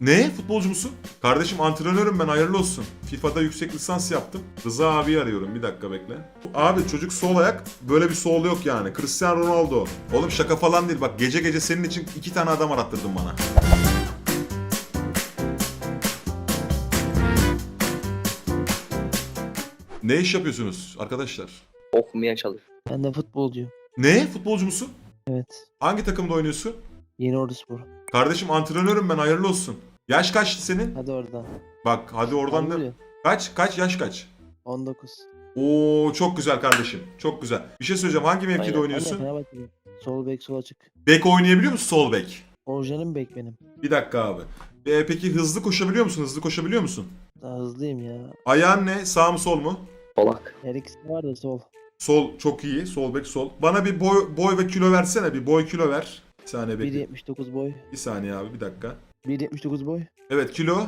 Ne? Futbolcu musun? Kardeşim antrenörüm ben hayırlı olsun. FIFA'da yüksek lisans yaptım. Rıza abi arıyorum bir dakika bekle. Abi çocuk sol ayak böyle bir sol yok yani. Cristiano Ronaldo. Oğlum şaka falan değil bak gece gece senin için iki tane adam arattırdın bana. Ne iş yapıyorsunuz arkadaşlar? Okumaya çalış. Ben de futbolcuyum. Ne? Futbolcu musun? Evet. Hangi takımda oynuyorsun? Yeni Ordu Spor. Kardeşim antrenörüm ben hayırlı olsun. Yaş kaç senin? Hadi oradan. Bak hadi oradan da... Kaç? Kaç? Yaş kaç? 19. Oo çok güzel kardeşim. Çok güzel. Bir şey söyleyeceğim. Hangi mevkide Aynen, oynuyorsun? aynen. Sol bek sol açık. Bek oynayabiliyor musun? Sol bek. Orijinalim bek benim. Bir dakika abi. Ee, peki hızlı koşabiliyor musun? Hızlı koşabiliyor musun? Daha hızlıyım ya. Ayağın ne? Sağ mı sol mu? Solak. Her ikisi var da sol. Sol çok iyi. Sol bek sol. Bana bir boy, boy ve kilo versene. Bir boy kilo ver. Bir saniye bekle. 1.79 boy. Bir saniye abi bir dakika. 1.79 boy. Evet kilo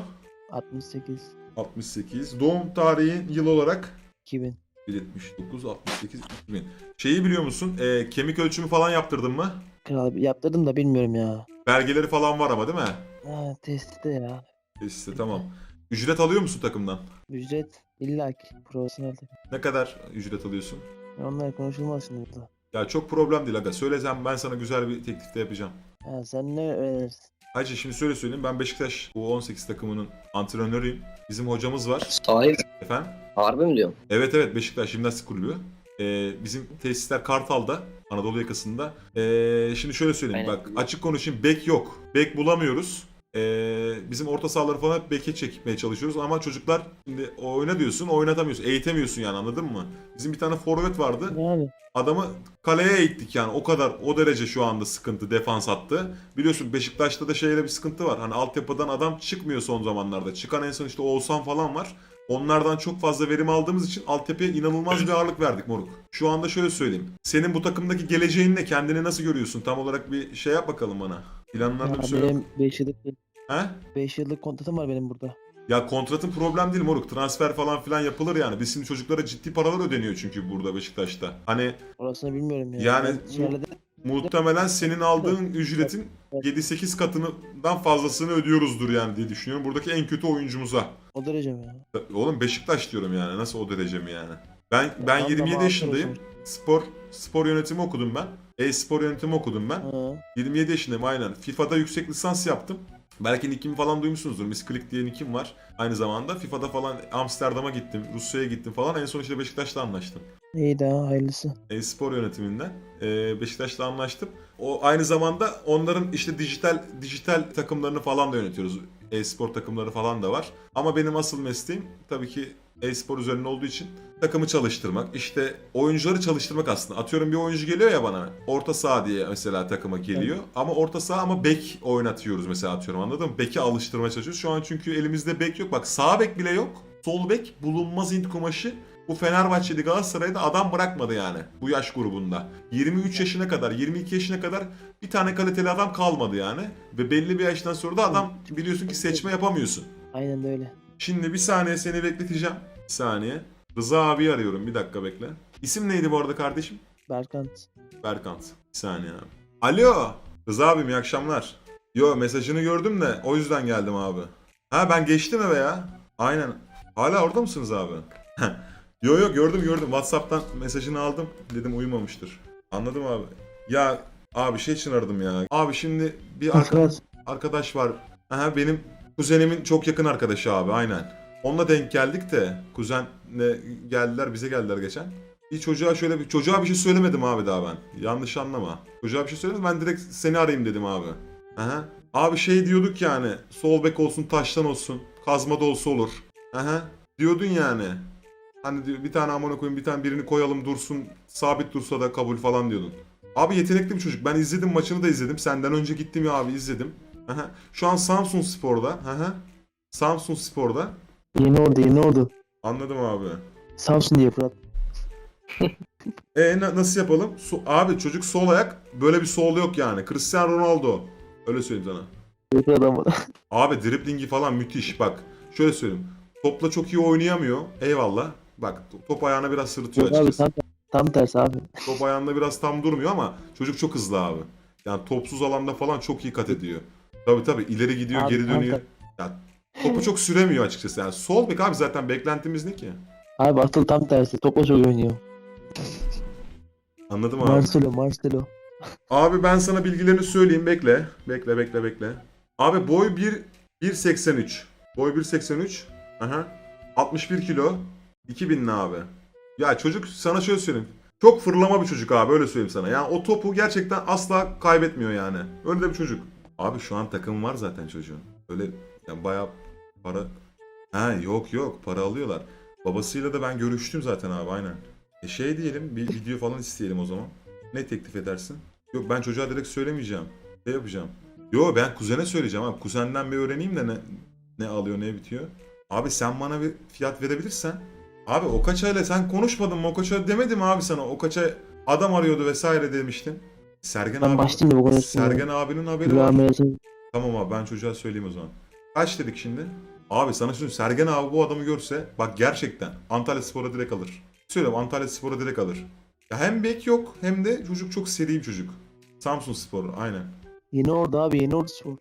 68. 68. Doğum tarihi yıl olarak 2000. 179, 68, 2000. Şeyi biliyor musun? Ee, kemik ölçümü falan yaptırdın mı? Kral yaptırdım da bilmiyorum ya. Belgeleri falan var ama değil mi? Ha testte ya. İşte tamam. Ücret alıyor musun takımdan? Ücret illaki profesyonel takım. Ne kadar ücret alıyorsun? Onlar konuşulmaz şimdi burada. Ya çok problem değil aga. Söylesem ben sana güzel bir teklif de yapacağım. Ha sen ne öğrenirsin? Hacı şimdi şöyle söyleyeyim. Ben Beşiktaş U18 takımının antrenörüyüm. Bizim hocamız var. Sahip. Efendim? Harbi mi diyorum? Evet evet Beşiktaş Jimnastik Kulübü. Ee, bizim tesisler Kartal'da, Anadolu yakasında. Ee, şimdi şöyle söyleyeyim Aynen. bak açık konuşayım bek yok. Bek bulamıyoruz. Ee, bizim orta sahaları falan hep beke çekmeye çalışıyoruz ama çocuklar şimdi oyna diyorsun oynatamıyorsun, eğitemiyorsun yani anladın mı? Bizim bir tane forvet vardı. Yani Adamı kaleye eğittik yani o kadar o derece şu anda sıkıntı defans attı. Biliyorsun Beşiktaş'ta da şeyle bir sıkıntı var. Hani altyapıdan adam çıkmıyor son zamanlarda. Çıkan en son işte Oğuzhan falan var. Onlardan çok fazla verim aldığımız için altyapıya inanılmaz bir ağırlık verdik moruk. Şu anda şöyle söyleyeyim. Senin bu takımdaki geleceğin ne? Kendini nasıl görüyorsun? Tam olarak bir şey yap bakalım bana. Planlarını ya bir söyle. benim 5 yıllık He? 5 yıllık kontratım var benim burada. Ya kontratın problem değil moruk. Transfer falan filan yapılır yani. Biz şimdi çocuklara ciddi paralar ödeniyor çünkü burada Beşiktaş'ta. Hani Orasını bilmiyorum ya. Yani Ben içeride Muhtemelen senin aldığın ücretin 7-8 katından fazlasını ödüyoruzdur yani diye düşünüyorum. Buradaki en kötü oyuncumuza. o derece mi ya? Oğlum Beşiktaş diyorum yani. Nasıl o derece mi yani? Ben ben Tamam, 27 tamam, yaşındayım. Spor spor yönetimi okudum ben. E-spor yönetimi okudum ben. Ha. 27 yaşındayım aynen. FIFA'da yüksek lisans yaptım. Belki nickimi falan duymuşsunuzdur. Miss Click diye nickim var. Aynı zamanda FIFA'da falan Amsterdam'a gittim, Rusya'ya gittim falan. En son işte Beşiktaş'la anlaştım. İyi daha hayırlısı. e-spor yönetiminden e, Beşiktaş'la anlaştım. O aynı zamanda onların işte dijital dijital takımlarını falan da yönetiyoruz. E-spor takımları falan da var. Ama benim asıl mesleğim tabii ki e-spor üzerine olduğu için takımı çalıştırmak. İşte oyuncuları çalıştırmak aslında. Atıyorum bir oyuncu geliyor ya bana. Orta saha diye mesela takıma geliyor. Ama orta saha ama bek oynatıyoruz mesela atıyorum anladın mı? Beki alıştırmaya çalışıyoruz. Şu an çünkü elimizde bek yok. Bak sağ bek bile yok. Sol bek bulunmaz int kumaşı bu Fenerbahçe'de Galatasaray'da adam bırakmadı yani bu yaş grubunda. 23 yaşına kadar, 22 yaşına kadar bir tane kaliteli adam kalmadı yani. Ve belli bir yaştan sonra da adam biliyorsun ki seçme yapamıyorsun. Aynen öyle. Şimdi bir saniye seni bekleteceğim. Bir saniye. Rıza abi arıyorum bir dakika bekle. İsim neydi bu arada kardeşim? Berkant. Berkant. Bir saniye abi. Alo. Rıza abim iyi akşamlar. Yo mesajını gördüm de o yüzden geldim abi. Ha ben geçtim eve ya. Aynen. Hala orada mısınız abi? yo yo gördüm gördüm. Whatsapp'tan mesajını aldım. Dedim uyumamıştır. Anladım abi. Ya abi şey için aradım ya. Abi şimdi bir arka- Arkadaş. arkadaş var. Aha, benim kuzenimin çok yakın arkadaşı abi aynen. Onunla denk geldik de kuzenle geldiler bize geldiler geçen. Bir çocuğa şöyle bir çocuğa bir şey söylemedim abi daha ben. Yanlış anlama. Çocuğa bir şey söylemedim ben direkt seni arayayım dedim abi. Aha. Abi şey diyorduk yani sol bek olsun taştan olsun kazma da olur. Aha. Diyordun yani. Hani diyor, bir tane amına koyayım bir tane birini koyalım dursun sabit dursa da kabul falan diyordun. Abi yetenekli bir çocuk. Ben izledim maçını da izledim. Senden önce gittim ya abi izledim. Aha. Şu an Samsun Spor'da. Aha. Samsun Spor'da. Yeni Ordu Yeni Ordu. Anladım abi. Samsun diye Fırat. E na- nasıl yapalım? So- abi çocuk sol ayak. Böyle bir sol yok yani. Cristiano Ronaldo. Öyle söyleyeyim sana. Yakın adam. Abi driblingi falan müthiş. Bak şöyle söyleyeyim. Topla çok iyi oynayamıyor. Eyvallah. Bak to- top ayağına biraz sırıtıyor Yok abi açıkçası. tam, tam tersi abi. Top ayağında biraz tam durmuyor ama çocuk çok hızlı abi. Yani topsuz alanda falan çok iyi kat ediyor. Tabii tabii ileri gidiyor Abi geri dönüyor. Ya topu çok süremiyor açıkçası. Yani sol bek abi zaten beklentimiz ne ki? Abi asıl tam tersi. Topla çok oynuyor. Anladım abi. Marcelo, Marcelo. Abi ben sana bilgilerini söyleyeyim. Bekle. Bekle bekle bekle. Abi boy 1 1.83. Boy 1.83. Aha. 61 kilo. 2000 ne abi? Ya çocuk sana şöyle söyleyeyim. Çok fırlama bir çocuk abi öyle söyleyeyim sana. Yani o topu gerçekten asla kaybetmiyor yani. Öyle de bir çocuk. Abi şu an takım var zaten çocuğun. Öyle yani bayağı para... Ha yok yok para alıyorlar. Babasıyla da ben görüştüm zaten abi aynen. E şey diyelim bir video falan isteyelim o zaman. Ne teklif edersin? Yok ben çocuğa direkt söylemeyeceğim. Ne yapacağım? Yo ben kuzene söyleyeceğim abi. Kuzenden bir öğreneyim de ne ne alıyor ne bitiyor. Abi sen bana bir fiyat verebilirsen. Abi o kaçayla sen konuşmadın mı? O kaça demedim abi sana. O kaça adam arıyordu vesaire demiştin. Sergen Ben abi. başlayayım da bu konuşmaya. Sergen abinin haberi var. Tamam abi ben çocuğa söyleyeyim o zaman. Kaç dedik şimdi? Abi sana söyleyeyim Sergen abi bu adamı görse bak gerçekten Antalya Spor'a direkt alır. Söylüyorum Antalya Spor'a direkt alır. Ya hem bek yok hem de çocuk çok seri bir çocuk. Samsun Spor aynen. Yeni orada abi yeni orada spor.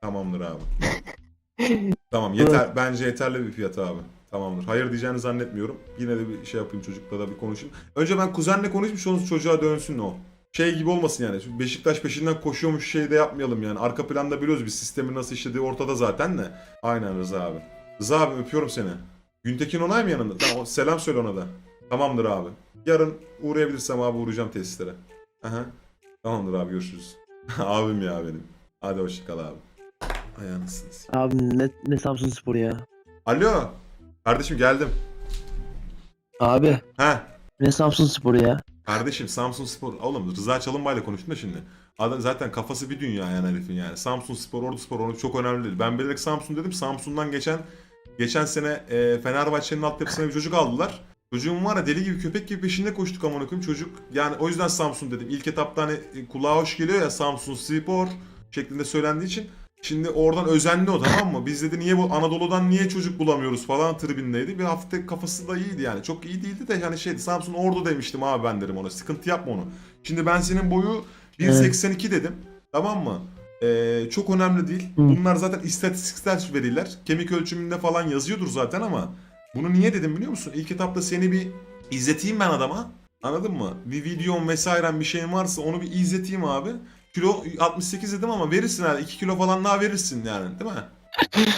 Tamamdır abi. tamam yeter bence yeterli bir fiyat abi. Tamamdır. Hayır diyeceğini zannetmiyorum. Yine de bir şey yapayım çocukla da bir konuşayım. Önce ben kuzenle konuşmuş onu çocuğa dönsün o. Şey gibi olmasın yani. Şimdi Beşiktaş peşinden koşuyormuş şey de yapmayalım yani. Arka planda biliyoruz biz sistemin nasıl işlediği ortada zaten de. Aynen Rıza abi. Rıza abi öpüyorum seni. Güntekin Onay mı yanında? Tamam selam söyle ona da. Tamamdır abi. Yarın uğrayabilirsem abi uğrayacağım tesislere. Aha. Tamamdır abi görüşürüz. Abim ya benim. Hadi hoşçakal abi. Ay anasını satayım. Abi ne, ne Samsun Spor ya. Alo. Kardeşim geldim. Abi Ha. ne Samsun Spor ya. Kardeşim Samsun Spor. Oğlum Rıza Çalınbay'la konuştum da şimdi. Adam zaten kafası bir dünya yani herifin yani. Samsun Spor, Ordu Spor onu çok önemli değil. Ben bilerek Samsun dedim. Samsun'dan geçen geçen sene e, Fenerbahçe'nin altyapısına bir çocuk aldılar. Çocuğum var ya deli gibi köpek gibi peşinde koştuk amına koyayım çocuk. Yani o yüzden Samsun dedim. İlk etapta hani e, kulağa hoş geliyor ya Samsun Spor şeklinde söylendiği için. Şimdi oradan özendi o tamam mı? Biz dedi niye bu Anadolu'dan niye çocuk bulamıyoruz falan tribindeydi. Bir hafta kafası da iyiydi yani. Çok iyi değildi de yani şeydi Samsun Ordu demiştim abi ben derim ona. Sıkıntı yapma onu. Şimdi ben senin boyu 1.82 dedim. Tamam mı? Ee, çok önemli değil. Hı. Bunlar zaten istatistiksel veriler. Kemik ölçümünde falan yazıyordur zaten ama bunu niye dedim biliyor musun? İlk etapta seni bir izleteyim ben adama. Anladın mı? Bir videom vesaire bir şeyin varsa onu bir izleteyim abi. Kilo 68 dedim ama verirsin herhalde. 2 kilo falan daha verirsin yani değil mi?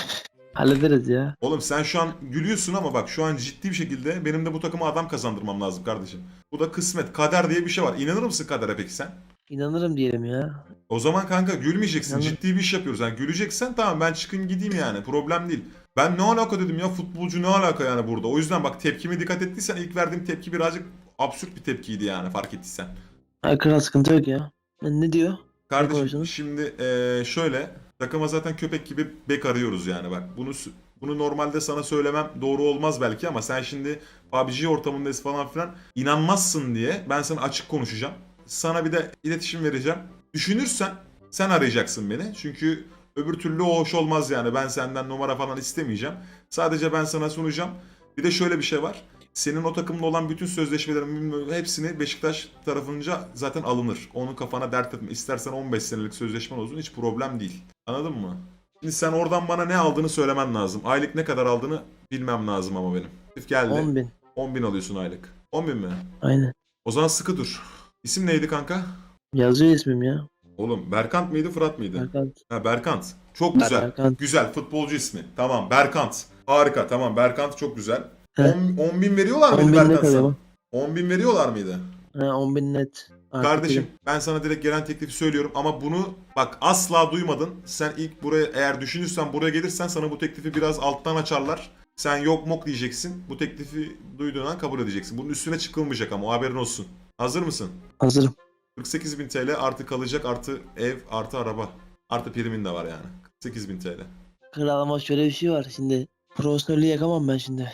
Hallederiz ya. Oğlum sen şu an gülüyorsun ama bak şu an ciddi bir şekilde benim de bu takıma adam kazandırmam lazım kardeşim. Bu da kısmet. Kader diye bir şey var. İnanır mısın kadere peki sen? İnanırım diyelim ya. O zaman kanka gülmeyeceksin. Yani- Ciddi bir iş yapıyoruz. Yani güleceksen tamam ben çıkın gideyim yani. Problem değil. Ben ne alaka dedim ya futbolcu ne alaka yani burada. O yüzden bak tepkime dikkat ettiysen ilk verdiğim tepki birazcık absürt bir tepkiydi yani fark ettiysen. Ay kral sıkıntı yok ya. Ne diyor? Kardeşim şimdi eee, şöyle takıma zaten köpek gibi bek arıyoruz yani bak bunu bunu normalde sana söylemem doğru olmaz belki ama sen şimdi PUBG ortamındayız falan filan inanmazsın diye ben sana açık konuşacağım. Sana bir de iletişim vereceğim. Düşünürsen sen arayacaksın beni. Çünkü öbür türlü o hoş olmaz yani. Ben senden numara falan istemeyeceğim. Sadece ben sana sunacağım. Bir de şöyle bir şey var. Senin o takımda olan bütün sözleşmelerin hepsini Beşiktaş tarafınca zaten alınır. Onun kafana dert etme. İstersen 15 senelik sözleşmen olsun hiç problem değil. Anladın mı? Şimdi sen oradan bana ne aldığını söylemen lazım. Aylık ne kadar aldığını bilmem lazım ama benim. Geldi. 10 bin. 10 bin alıyorsun aylık. 10 bin mi? Aynen. O zaman sıkı dur. İsim neydi kanka? Yazıyor ismim ya. Oğlum Berkant mıydı Fırat mıydı? Berkant. Ha Berkant. Çok güzel. Berkant. Güzel futbolcu ismi. Tamam Berkant. Harika tamam Berkant çok güzel. He. 10, 10 bin veriyorlar 10 mıydı bin ne Berkant kadar sana? ama? 10 bin veriyorlar mıydı? Ha, 10 bin net. Artık Kardeşim dedim. ben sana direkt gelen teklifi söylüyorum ama bunu bak asla duymadın. Sen ilk buraya eğer düşünürsen buraya gelirsen sana bu teklifi biraz alttan açarlar. Sen yok mok diyeceksin. Bu teklifi duyduğundan kabul edeceksin. Bunun üstüne çıkılmayacak ama o haberin olsun. Hazır mısın? Hazırım. 48.000 TL artı kalacak artı ev artı araba. Artı primin de var yani. 48.000 TL. Kral ama şöyle bir şey var şimdi. Profesyonelliği yakamam ben şimdi.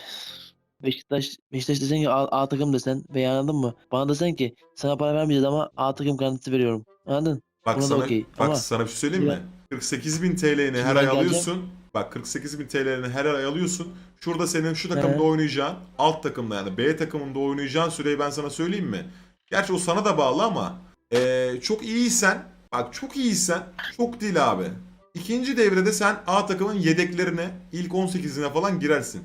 Beşiktaş, Beşiktaş desen ki A, A takım desen veya anladın mı? Bana desen ki sana para vermeyeceğiz ama A takım garantisi veriyorum. Anladın? Bak da sana okey. bak Ama- sana bir şey söyleyeyim mi? Ya- 48.000 TL'ni her ay geleceğim. alıyorsun. Bak 48.000 TL'ni her ay alıyorsun. Şurada senin şu takımda He. oynayacağın, alt takımda yani B takımında oynayacağın süreyi ben sana söyleyeyim mi? Gerçi o sana da bağlı ama eee, çok iyiysen, bak çok iyiysen, çok değil abi. İkinci devrede sen A takımın yedeklerine ilk 18'ine falan girersin.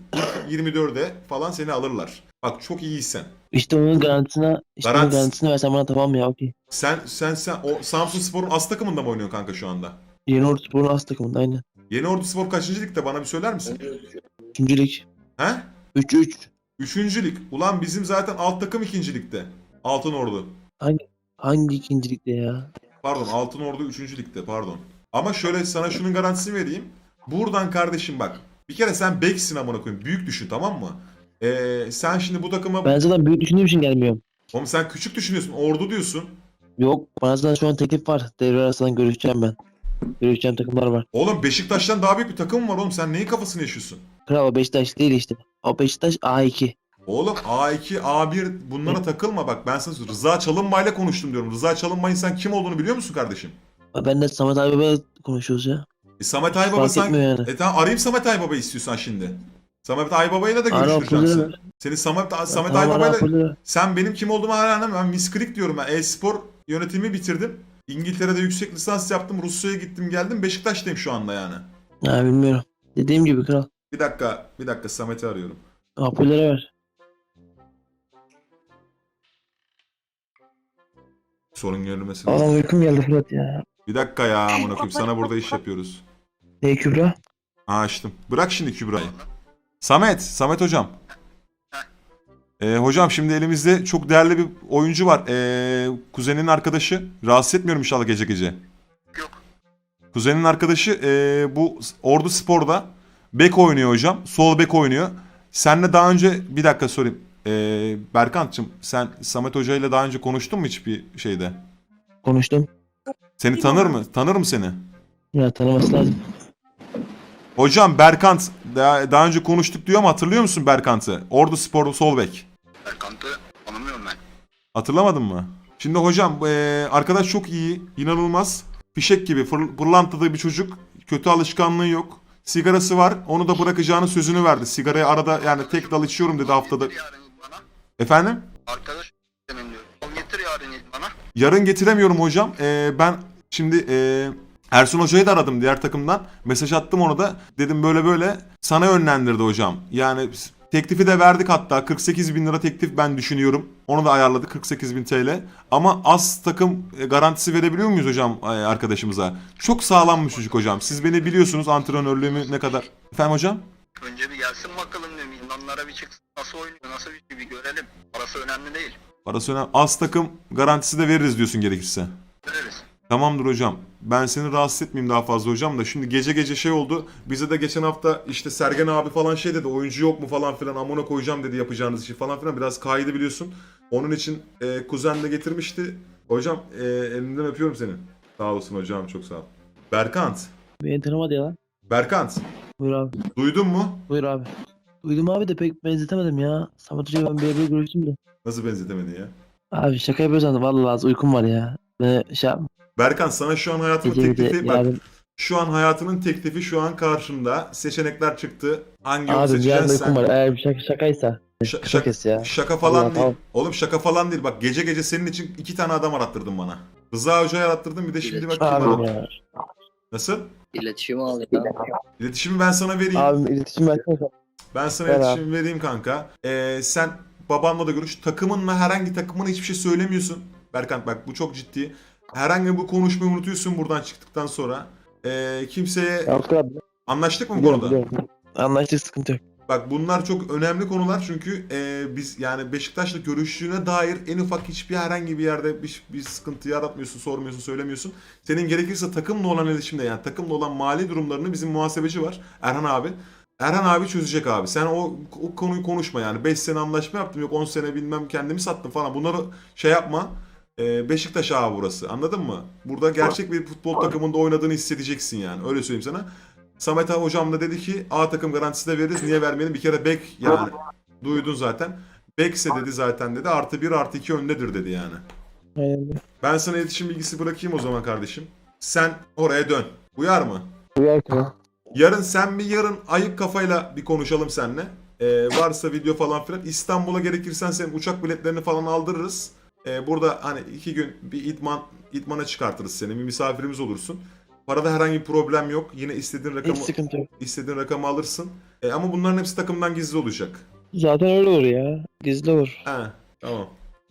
İlk 24'e falan seni alırlar. Bak çok iyiysen. İşte onun garantisine, işte onun Garantisi- garantisini versen bana tamam ya okey. Sen sen sen o Samsun Spor'un as takımında mı oynuyorsun kanka şu anda? Yeni Ordu Spor'un az takımında aynen. Yeni Ordu Spor kaçıncı ligde bana bir söyler misin? Üçüncü lig. He? 3-3. Üçüncü lig. Ulan bizim zaten alt takım ikinci ligde. Altın Ordu. Hangi ikinci ligde ya? Pardon Altın Ordu 3. ligde pardon. Ama şöyle sana şunun garantisini vereyim. Buradan kardeşim bak. Bir kere sen beksin amına koyayım. Büyük düşün tamam mı? Ee, sen şimdi bu takıma... Ben zaten büyük düşündüğüm için gelmiyorum. Oğlum sen küçük düşünüyorsun. Ordu diyorsun. Yok bana zaten şu an teklif var. Devre arasından görüşeceğim ben. Görüşeceğim takımlar var. Oğlum Beşiktaş'tan daha büyük bir takım var oğlum. Sen neyin kafasını yaşıyorsun? Kral o Beşiktaş değil işte. O Beşiktaş A2. Oğlum A2, A1 bunlara takılma bak. Ben sana Rıza Çalınbay'la konuştum diyorum. Rıza Çalınbay'ın sen kim olduğunu biliyor musun kardeşim? Ben de Samet böyle konuşuyoruz ya. E, Samet Aybaba Fark sen... etmiyor yani. E tamam arayayım Samet Aybaba istiyorsan şimdi. Samet Aybaba'yla da Ara görüştüreceğim seni. Samet, Samet Tamam, ara Aybaba'yla... Sen benim kim olduğumu hala anlamıyorum. Ben misklik diyorum. Ben e-spor yönetimi bitirdim. İngiltere'de yüksek lisans yaptım. Rusya'ya gittim geldim. Beşiktaş'tayım şu anda yani. Ha bilmiyorum. Dediğim gibi kral. Bir dakika, bir dakika Samet'i arıyorum. Hoparlöre ver. Sorun görülmesi lazım. Adam uykum geldi Fırat ya. Bir dakika ya amına koyayım. Sana burada iş yapıyoruz. Hey Kübra. Ha açtım. Bırak şimdi Kübra'yı. Samet, Samet hocam. Ee, hocam şimdi elimizde çok değerli bir oyuncu var. Ee, kuzenin arkadaşı. Rahatsız etmiyorum inşallah gece gece. Yok. Kuzenin arkadaşı ee, bu Ordu Spor'da bek oynuyor hocam. Sol bek oynuyor. Senle daha önce bir dakika sorayım. Ee, Berkant'cığım sen Samet Hoca ile daha önce konuştun mu hiçbir şeyde? Konuştum. Seni tanır mı? Tanır mı seni? Ya tanıması lazım. Hocam Berkant daha, daha önce konuştuk diyor ama hatırlıyor musun Berkant'ı? Ordu Spor'da sol bek. Erkant'ı tanımıyorum ben. Hatırlamadın mı? Şimdi hocam eee, arkadaş çok iyi, inanılmaz. Fişek gibi fır, pırlantıda bir çocuk. Kötü alışkanlığı yok. Sigarası var. Onu da bırakacağını sözünü verdi. Sigarayı arada yani tek dal içiyorum dedi haftada. Efendim? Arkadaş yarın bana. Yarın getiremiyorum hocam. Eee, ben şimdi eee Ersun Hoca'yı da aradım diğer takımdan. Mesaj attım ona da. Dedim böyle böyle. Sana yönlendirdi hocam. Yani teklifi de verdik hatta. 48 bin lira teklif ben düşünüyorum. Onu da ayarladık 48 bin TL. Ama az takım e, garantisi verebiliyor muyuz hocam e, arkadaşımıza? Çok sağlam bir çocuk hocam. Siz beni biliyorsunuz antrenörlüğümü ne kadar. Efendim hocam? Önce bir gelsin bakalım diyorum. İnanlara bir çıksın. Nasıl oynuyor, nasıl bir şey bir görelim. Parası önemli değil. Parası önemli. Az takım garantisi de veririz diyorsun gerekirse. Veririz. Tamamdır hocam. Ben seni rahatsız etmeyeyim daha fazla hocam da şimdi gece gece şey oldu. Bize de geçen hafta işte Sergen abi falan şey dedi. Oyuncu yok mu falan filan amına koyacağım dedi yapacağınız işi falan filan. Biraz kaydı biliyorsun. Onun için e, kuzen de getirmişti. Hocam e, elinden öpüyorum seni. Sağ olasın hocam çok sağ ol. Berkant. Beni tanımadı ya lan. Berkant. Buyur abi. Duydun mu? Buyur abi. Duydum abi de pek benzetemedim ya. Samet Hoca'yı ben bir bir görüştüm de. Nasıl benzetemedin ya? Abi şaka yapıyorsun sandım. Vallahi az uykum var ya. Ben şey yapma. Berkant sana şu an hayatının Gece teklifi bak. yarın. Şu an hayatının teklifi şu an karşında. Seçenekler çıktı. Hangi yolu Abi yarın seçeceksin uykum sen? var. Eğer bir şaka, şakaysa. Ş- Şaka şak- kes ya. Şaka falan Allah, değil. tamam. Oğlum şaka falan değil. Bak gece gece senin için iki tane adam arattırdın bana. Rıza Hoca'yı arattırdın bir de şimdi bak kim Abi arattı. ya. Nasıl? İletişimi al ya. İletişimi ben sana vereyim. Abim iletişim versene. sen. ben sana ver iletişimi vereyim kanka. Ee, sen babanla da görüş. Takımınla herhangi takımına hiçbir şey söylemiyorsun. Berkant bak bu çok ciddi. Herhangi bu konuşmayı unutuyorsun buradan çıktıktan sonra. Ee, kimseye abi. anlaştık mı bu Biliyorum konuda? biliyorum. Anlaştık sıkıntı yok. Bak bunlar çok önemli konular çünkü e, biz yani Beşiktaş'la görüştüğüne dair en ufak hiçbir herhangi bir yerde bir, bir sıkıntı yaratmıyorsun, sormuyorsun, söylemiyorsun. Senin gerekirse takımla olan iletişimde yani takımla olan mali durumlarını bizim muhasebeci var Erhan abi. Erhan abi çözecek abi. Sen o, o konuyu konuşma yani. 5 sene anlaşma yaptım yok 10 sene bilmem kendimi sattım falan. Bunları şey yapma. E, Beşiktaş abi burası anladın mı? Burada gerçek bir futbol takımında oynadığını hissedeceksin yani. Öyle söyleyeyim sana. Samet abi hocam da dedi ki A takım garantisi de veririz. Niye vermeyelim? Bir kere bek yani. Duydun zaten. Bekse dedi zaten dedi. Artı bir artı iki öndedir dedi yani. Aynen. Ben sana iletişim bilgisi bırakayım o zaman kardeşim. Sen oraya dön. Uyar mı? Uyar ki ya. Yarın sen bir yarın ayık kafayla bir konuşalım seninle. Ee, varsa video falan filan. İstanbul'a gerekirsen senin uçak biletlerini falan aldırırız. Ee, burada hani iki gün bir idman idmana çıkartırız seni. Bir misafirimiz olursun. Parada herhangi bir problem yok. Yine istediğin rakamı Hiç sıkıntı yok. istediğin rakamı alırsın. E, ama bunların hepsi takımdan gizli olacak. Zaten öyle olur ya. Gizli olur. He, tamam.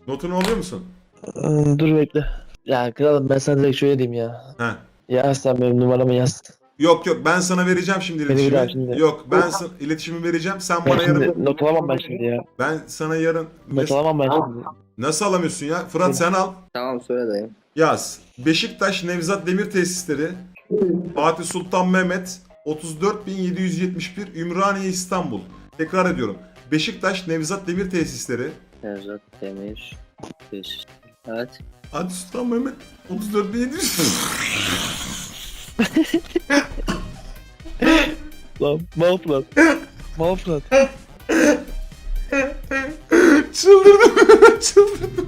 Notunu alıyor musun? Hmm, dur bekle. Ya kralım ben sana direkt şöyle diyeyim ya. He. Yaz sen benim numaramı yaz. Yok yok ben sana vereceğim şimdi Beni bir daha iletişimi. şimdi. Yok ben sana iletişimi vereceğim. Sen Ben bana yarın şimdi not alamam ben şimdi ya. ben sana yarın Not alamam ben şimdi. nasıl alamıyorsun ya? Fırat sen al. Tamam söyle dayım. Yaz. Beşiktaş Nevzat Demir Tesisleri Fatih Sultan Mehmet 34771 Ümraniye İstanbul. Tekrar ediyorum. Beşiktaş Nevzat Demir Tesisleri Nevzat Demir. Beş. Evet. Fatih Sultan Mehmet 34700 Lan Malflat. Malflat. Çıldırdım. Çıldırdım.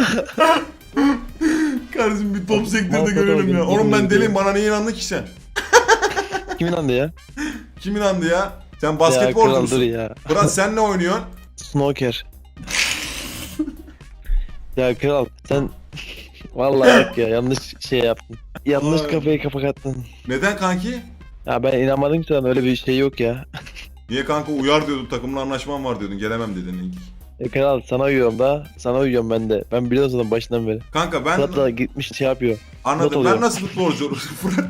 Kardeşim bir top sektörde Malfat görelim ya. Oğlum ben deliyim bana niye inandın ki sen? Kimin andı ya? Kim inandı ya? Sen basketbolcu musun? ya. Fırat sen ne oynuyorsun? Snooker. ya kral sen Vallahi bak ya yanlış şey yaptın. Yanlış Ay. kafayı kapak attın. Neden kanki? Ya ben inanmadım ki sana öyle bir şey yok ya. Niye kanka uyar diyordun takımla anlaşmam var diyordun gelemem dedin ilk. E kral sana uyuyorum da sana uyuyorum ben de. Ben biliyorum zaten başından beri. Kanka ben Fırat da gitmiş şey yapıyor. not anladım ben alıyorum. nasıl futbolcu olurum? Fırat,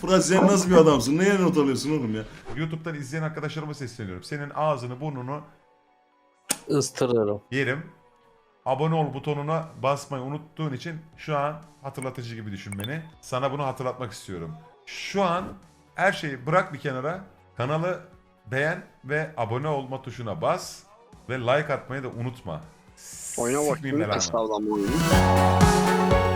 Fırat sen nasıl bir adamsın? Neye not alıyorsun oğlum ya? YouTube'dan izleyen arkadaşlarıma sesleniyorum. Senin ağzını burnunu ıstırırım. yerim. Abone ol butonuna basmayı unuttuğun için şu an hatırlatıcı gibi düşün beni. Sana bunu hatırlatmak istiyorum. Şu an her şeyi bırak bir kenara. Kanalı beğen ve abone olma tuşuna bas. Ve like atmayı da unutma. Oyuna bak. Sikmeyeyim belanı. Estağfurullah bu oyunu.